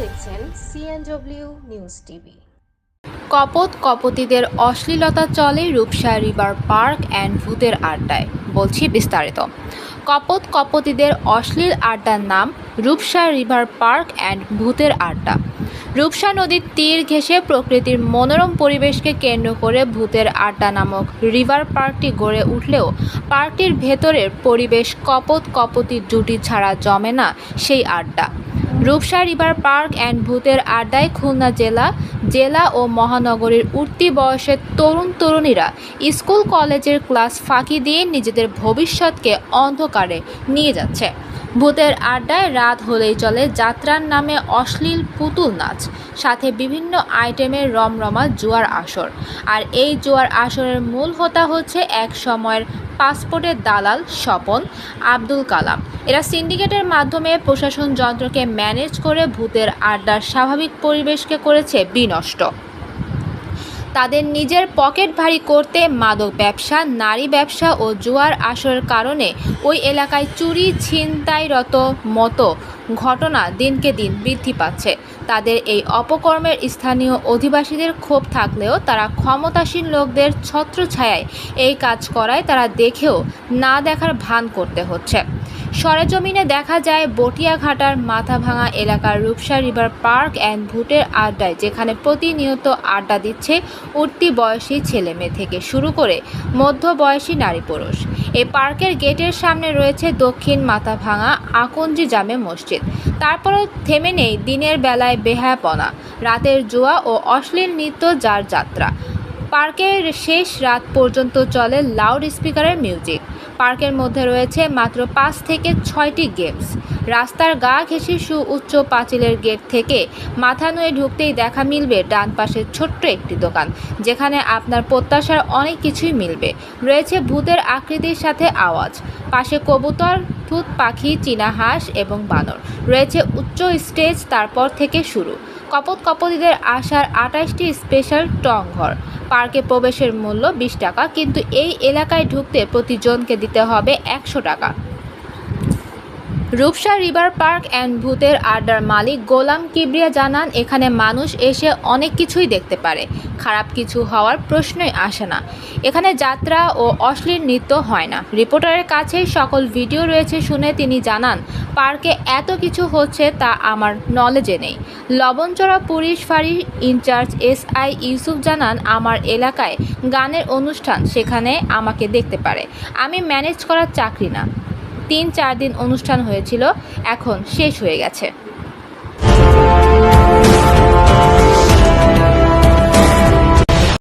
দেখছেন CNW news TV কপত কপতিদের অশ্লীলতা চলে রূপসা রিভার পার্ক অ্যান্ড ভূতের আড্ডায়, বলছি বিস্তারিত। কপত কপতিদের অশ্লীল আড্ডার নাম রূপসা রিভার পার্ক অ্যান্ড ভূতের আড্ডা। রূপসা নদীর তীর ঘেঁষে প্রকৃতির মনোরম পরিবেশকে কেন্দ্র করে ভূতের আড্ডা নামক রিভার পার্কটি গড়ে উঠলেও পার্কটির ভেতরের পরিবেশ কপত কপতি জুটি ছাড়া জমে না সেই আড্ডা। রূপসা রিভার পার্ক অ্যান্ড ভূতের আড্ডায় খুলনা জেলা জেলা ও মহানগরীর উঠতি বয়সের তরুণ তরুণীরা স্কুল কলেজের ক্লাস ফাঁকি দিয়ে নিজেদের ভবিষ্যৎকে অন্ধকারে নিয়ে যাচ্ছে। ভূতের আড্ডায় রাত হলেই চলে যাত্রার নামে অশ্লীল পুতুল নাচ, সাথে বিভিন্ন আইটেমের রমরমা জুয়ার আসর। আর এই জুয়ার আসরের মূল হোতা হচ্ছে এক সময়ের পাসপোর্টের দালাল স্বপন আব্দুল কালাম। এরা সিন্ডিকেটের মাধ্যমে প্রশাসন যন্ত্রকে ম্যানেজ করে ভূতের আড্ডার স্বাভাবিক পরিবেশকে করেছে বিনষ্ট। তাদের নিজের পকেট ভারী করতে মাদক ব্যবসা, নারী ব্যবসা ও জুয়ার আসরের কারণে ওই এলাকায় চুরি ছিনতাইরত মতো ঘটনা দিনকে দিন বৃদ্ধি পাচ্ছে। তাদের এই অপকর্মের স্থানীয় অধিবাসীদের ক্ষোভ থাকলেও তারা ক্ষমতাসীন লোকদের ছত্রছায়ায় এই কাজ করায় তারা দেখেও না দেখার ভান করতে হচ্ছে। সরেজমিনে দেখা যায় বটিয়াঘাটার মাথাভাঙা এলাকার রূপসা রিভার পার্ক অ্যান্ড ভুটের আড্ডায়, যেখানে প্রতিনিয়ত আড্ডা দিচ্ছে উঠতি বয়সী ছেলে মেয়ে থেকে শুরু করে মধ্যবয়সী নারী পুরুষ। এই পার্কের গেটের সামনে রয়েছে দক্ষিণ মাথাভাঙা আকঞ্জি জামে মসজিদ। তারপরও থেমে নেই দিনের বেলায় বেহায়াপনা, রাতের জুয়া ও অশ্লীল নৃত্য যার যাত্রা। পার্কের শেষ রাত পর্যন্ত চলে লাউড স্পিকারের মিউজিক। পার্কের মধ্যে রয়েছে মাত্র পাঁচ থেকে ছয়টি গেমস। রাস্তার গা ঘেঁষে সু উচ্চ পাঁচিলের গেট থেকে মাথা নুয়ে ঢুকতেই দেখা মিলবে ডান পাশে ছোট্ট একটি দোকান, যেখানে আপনার প্রত্যাশার অনেক কিছুই মিলবে। রয়েছে ভূতের আকৃতির সাথে আওয়াজ, পাশে কবুতর থুত পাখি, চীনা হাঁস এবং বানর। রয়েছে উচ্চ স্টেজ, তারপর থেকে শুরু। কপত কপতিদের আসার আঠাশটি স্পেশাল টং ঘর পার্কে প্রবেশের মূল্য বিশ টাকা কিন্তু এই এলাকায় ঢুকতে প্রতিজনকে দিতে হবে একশো টাকা। রূপসা রিভার পার্ক অ্যান্ড ভূতের আড্ডার মালিক গোলাম কিবরিয়া জানান, এখানে মানুষ এসে অনেক কিছুই দেখতে পারে। খারাপ কিছু হওয়ার প্রশ্নই আসে না। এখানে যাত্রা ও অশ্লীল নৃত্য হয় না। রিপোর্টারের কাছে সকল ভিডিও রয়েছে শুনে তিনি জানান, পার্কে এত কিছু হচ্ছে তা আমার নলেজে নেই। লবণচড়া পুলিশ ফাঁড়ির in charge S I Yusuf জানান, আমার এলাকায় গানের অনুষ্ঠান, সেখানে আমাকে দেখতে পারে। আমি ম্যানেজ করার চাকরি না। তিন চার দিন অনুষ্ঠান হয়েছিল এখন শেষ হয়ে গেছে।